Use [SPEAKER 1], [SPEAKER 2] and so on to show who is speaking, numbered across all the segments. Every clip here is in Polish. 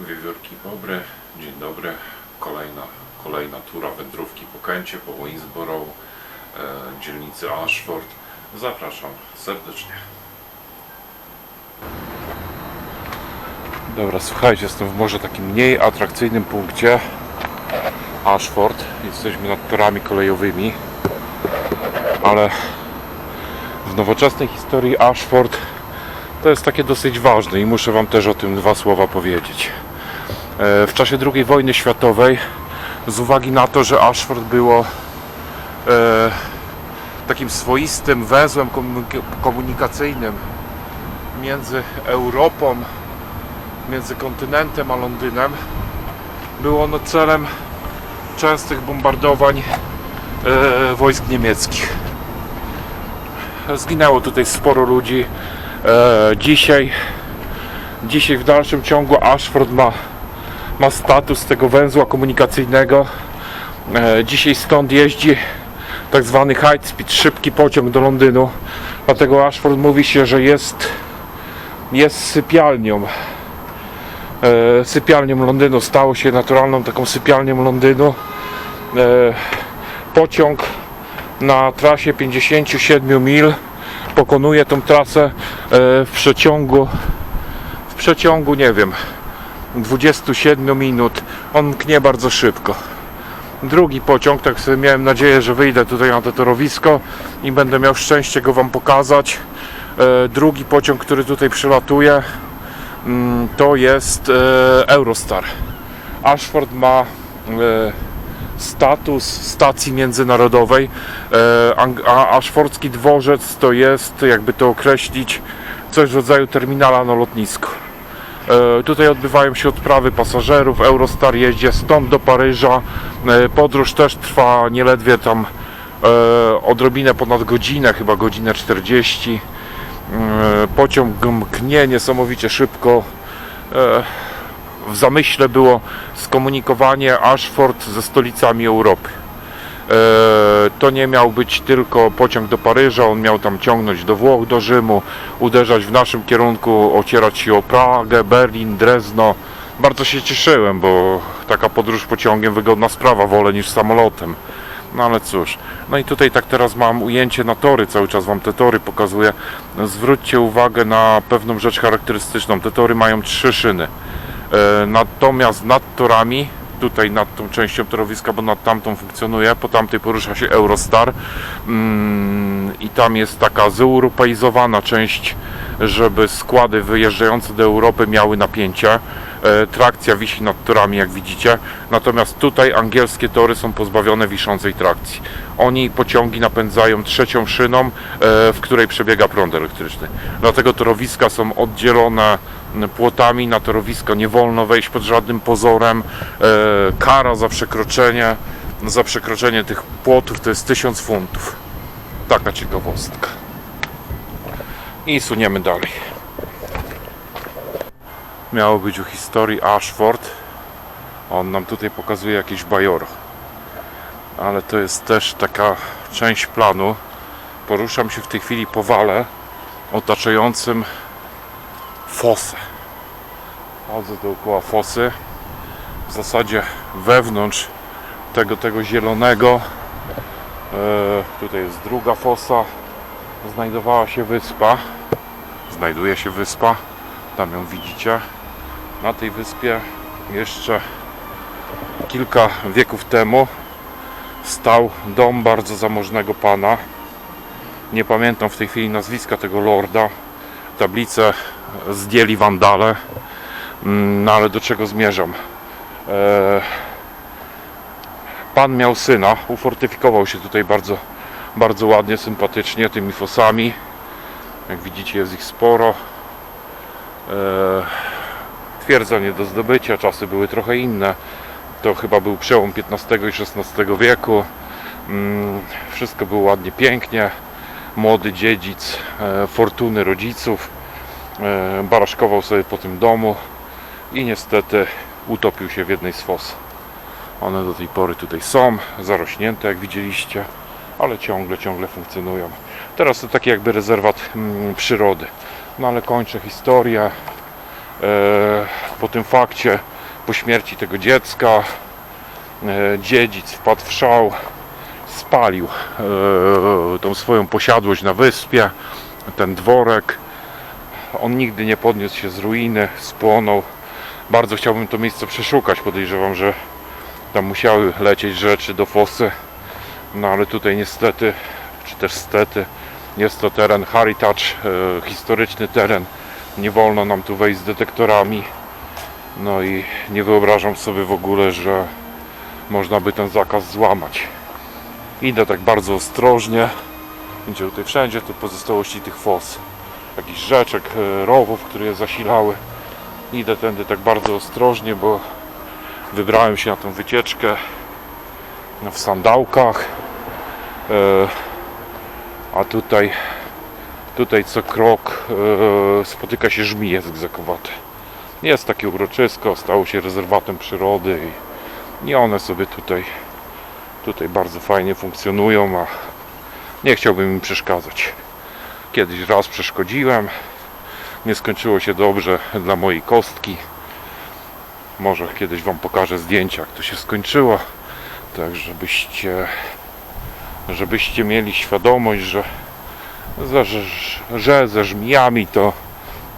[SPEAKER 1] Wiewiórki Bobry, dzień dobry. Kolejna, kolejna tura wędrówki po Kęcie, po Waynesboro, e, dzielnicy Ashford. Zapraszam serdecznie. Dobra, słuchajcie, jestem w może takim mniej atrakcyjnym punkcie Ashford. Jesteśmy nad torami kolejowymi, ale w nowoczesnej historii Ashford to jest takie dosyć ważne i muszę Wam też o tym dwa słowa powiedzieć. E, W czasie II wojny światowej, z uwagi na to, że Ashford było e, takim swoistym węzłem komunika- komunikacyjnym między Europą, między kontynentem a Londynem, było ono celem częstych bombardowań e, wojsk niemieckich. Zginęło tutaj sporo ludzi. Dzisiaj, dzisiaj w dalszym ciągu Ashford ma, ma status tego węzła komunikacyjnego. E, dzisiaj stąd jeździ tak zwany high speed, szybki pociąg do Londynu. Dlatego Ashford mówi się, że jest, jest sypialnią. E, sypialnią Londynu. Stało się naturalną taką sypialnią Londynu. E, pociąg na trasie 57 mil pokonuje tą trasę w przeciągu w przeciągu nie wiem 27 minut on mknie bardzo szybko drugi pociąg, tak sobie miałem nadzieję, że wyjdę tutaj na to torowisko i będę miał szczęście go Wam pokazać e, drugi pociąg, który tutaj przylatuje mm, to jest e, Eurostar Ashford ma e, status stacji międzynarodowej. A Ashfordzki dworzec to jest, jakby to określić, coś w rodzaju terminala na lotnisku. E, Tutaj odbywają się odprawy pasażerów. Eurostar jeździ stąd do Paryża. E, Podróż też trwa nieledwie tam e, odrobinę ponad godzinę, chyba godzinę 40. E, Pociąg mknie niesamowicie szybko. W zamyśle było skomunikowanie Ashford ze stolicami Europy. E, To nie miał być tylko pociąg do Paryża, on miał tam ciągnąć do Włoch, do Rzymu, uderzać w naszym kierunku, ocierać się o Pragę, Berlin, Drezno. Bardzo się cieszyłem, bo taka podróż pociągiem wygodna sprawa, wolę niż samolotem. No ale cóż, no i tutaj tak teraz mam ujęcie na tory, cały czas Wam te tory pokazuję. Zwróćcie uwagę na pewną rzecz charakterystyczną. Te tory mają trzy szyny. E, Natomiast nad torami, tutaj nad tą częścią torowiska, bo nad tamtą funkcjonuje, po tamtej porusza się Eurostar mm, i tam jest taka zeuropeizowana część, żeby składy wyjeżdżające do Europy miały napięcie. E, Trakcja wisi nad torami, jak widzicie. Natomiast tutaj angielskie tory są pozbawione wiszącej trakcji. Oni pociągi napędzają trzecią szyną, e, w której przebiega prąd elektryczny. Dlatego torowiska są oddzielone płotami. Na torowisko nie wolno wejść pod żadnym pozorem. E, Kara za przekroczenie, za przekroczenie tych płotów to jest 1000 funtów. Taka ciekawostka. I suniemy dalej. Miało być o historii Ashford. On nam tutaj pokazuje jakieś bajoro. Ale to jest też taka część planu. Poruszam się w tej chwili po wale otaczającym fosę. Chodzę dookoła fosy. W zasadzie wewnątrz tego, tego zielonego. E, tutaj jest druga fosa. Znajdowała się wyspa. Znajduje się wyspa. Tam ją widzicie. Na tej wyspie jeszcze kilka wieków temu stał dom bardzo zamożnego pana. Nie pamiętam w tej chwili nazwiska tego lorda. Tablicę zdjęli wandale. Mm, No ale do czego zmierzam? E, Pan miał syna, ufortyfikował się tutaj bardzo, bardzo ładnie, sympatycznie tymi fosami. Jak widzicie jest ich sporo. Twierdza nie do zdobycia, czasy były trochę inne. To chyba był przełom XV i XVI wieku. Mm, Wszystko było ładnie, pięknie. Młody dziedzic e, fortuny rodziców e, baraszkował sobie po tym domu i niestety utopił się w jednej z fos. One do tej pory tutaj są, zarośnięte jak widzieliście, ale ciągle, ciągle funkcjonują. Teraz to taki jakby rezerwat mm, przyrody. No ale kończę historię. Po tym fakcie, po śmierci tego dziecka, e, dziedzic wpadł w szał, spalił e, tą swoją posiadłość na wyspie, ten dworek. On nigdy nie podniósł się z ruiny, spłonął. Bardzo chciałbym to miejsce przeszukać. Podejrzewam, że tam musiały lecieć rzeczy do fosy. No ale tutaj niestety, czy też stety, jest to teren heritage, e, historyczny teren. Nie wolno nam tu wejść z detektorami. No i nie wyobrażam sobie w ogóle, że można by ten zakaz złamać. Idę tak bardzo ostrożnie. Będzie tutaj wszędzie te pozostałości tych fos. Jakichś rzeczek, e, rowów, które je zasilały. Idę tędy tak bardzo ostrożnie, bo wybrałem się na tą wycieczkę no, w sandałkach. E, a tutaj, tutaj co krok e, spotyka się żmije zgzakowate. Jest takie uroczysko, stało się rezerwatem przyrody i, i one sobie tutaj, tutaj bardzo fajnie funkcjonują, a nie chciałbym im przeszkadzać. Kiedyś raz przeszkodziłem, nie skończyło się dobrze dla mojej kostki. Może kiedyś Wam pokażę zdjęcia, jak to się skończyło, tak żebyście, żebyście mieli świadomość, że, że, ze żmijami to,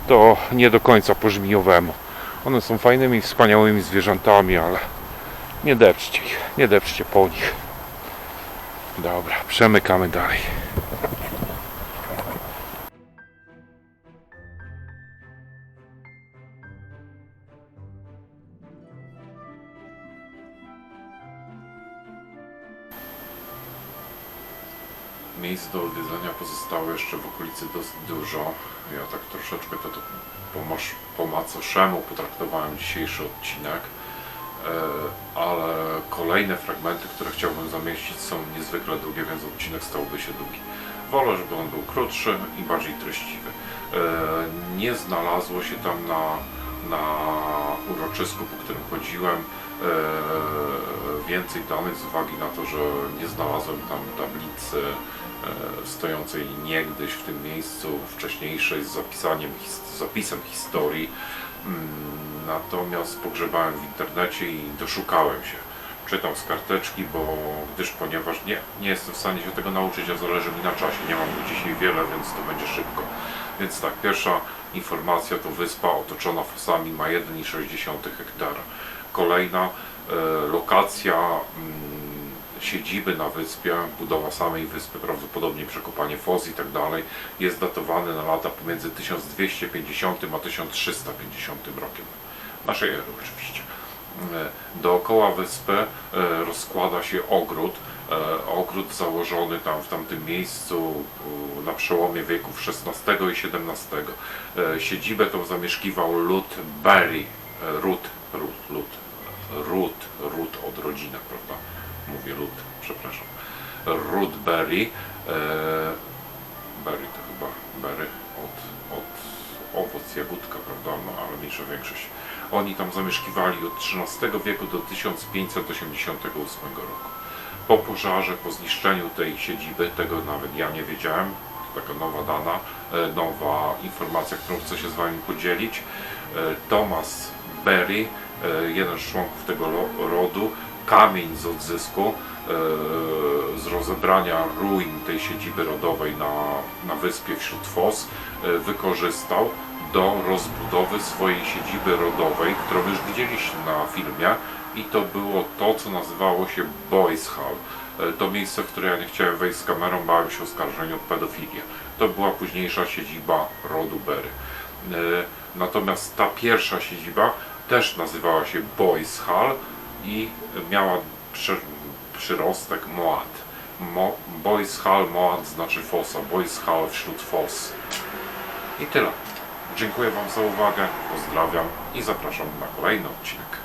[SPEAKER 1] to nie do końca po żmijowemu. One są fajnymi, wspaniałymi zwierzętami, ale nie depczcie ich, nie depczcie po nich. Dobra, przemykamy dalej. Miejsc do odwiedzenia pozostało jeszcze w okolicy dosyć dużo. Ja tak troszeczkę to, to po, po macoszemu potraktowałem dzisiejszy odcinek, E, ale kolejne fragmenty, które chciałbym zamieścić są niezwykle długie, więc odcinek stałby się długi. Wolę, żeby on był krótszy i bardziej treściwy. E, Nie znalazło się tam na, na uroczysku, po którym chodziłem, e, więcej danych z uwagi na to, że nie znalazłem tam tablicy stojącej niegdyś w tym miejscu wcześniejszej z zapisaniem, his- zapisem historii. Mm, Natomiast pogrzebałem w internecie i doszukałem się. Czytam z karteczki, bo gdyż ponieważ nie, nie jestem w stanie się tego nauczyć, a zależy mi na czasie. Nie mam dzisiaj wiele, więc to będzie szybko. Więc tak, pierwsza informacja to wyspa otoczona fosami ma 1,6 hektara. Kolejna e, lokacja mm, siedziby na wyspie, budowa samej wyspy, prawdopodobnie przekopanie fos i tak dalej, jest datowany na lata pomiędzy 1250 a 1350 rokiem. Naszej ery oczywiście. E, Dookoła wyspy e, rozkłada się ogród. E, Ogród założony tam w tamtym miejscu na przełomie wieków XVI i XVII. Siedzibę tą zamieszkiwał lud Berry, Ród, Ród, Lud, Ród, Ród od rodzina, prawda? Mówię lud, przepraszam. Ród Berry. E, Berry to chyba berry od, od owoc, jagódka, prawda? No, ale mniejsza większość. Oni tam zamieszkiwali od XIII wieku do 1588 roku. Po pożarze, po zniszczeniu tej siedziby, tego nawet ja nie wiedziałem, taka nowa dana, e, nowa informacja, którą chcę się z Wami podzielić. E, Thomas Berry, e, jeden z członków tego rodu, kamień z odzysku, e, z rozebrania ruin tej siedziby rodowej na, na wyspie wśród fos, e, wykorzystał do rozbudowy swojej siedziby rodowej, którą już widzieliście na filmie i to było to, co nazywało się Boys Hall. E, To miejsce, w które ja nie chciałem wejść z kamerą, bałem się oskarżenia o pedofilię. To była późniejsza siedziba rodu Berry. Natomiast ta pierwsza siedziba też nazywała się Boys Hall i miała przy, przyrostek Moat. Mo, Boys Hall Moat znaczy fosa, Boys Hall wśród fos. I tyle. Dziękuję Wam za uwagę, pozdrawiam i zapraszam na kolejny odcinek.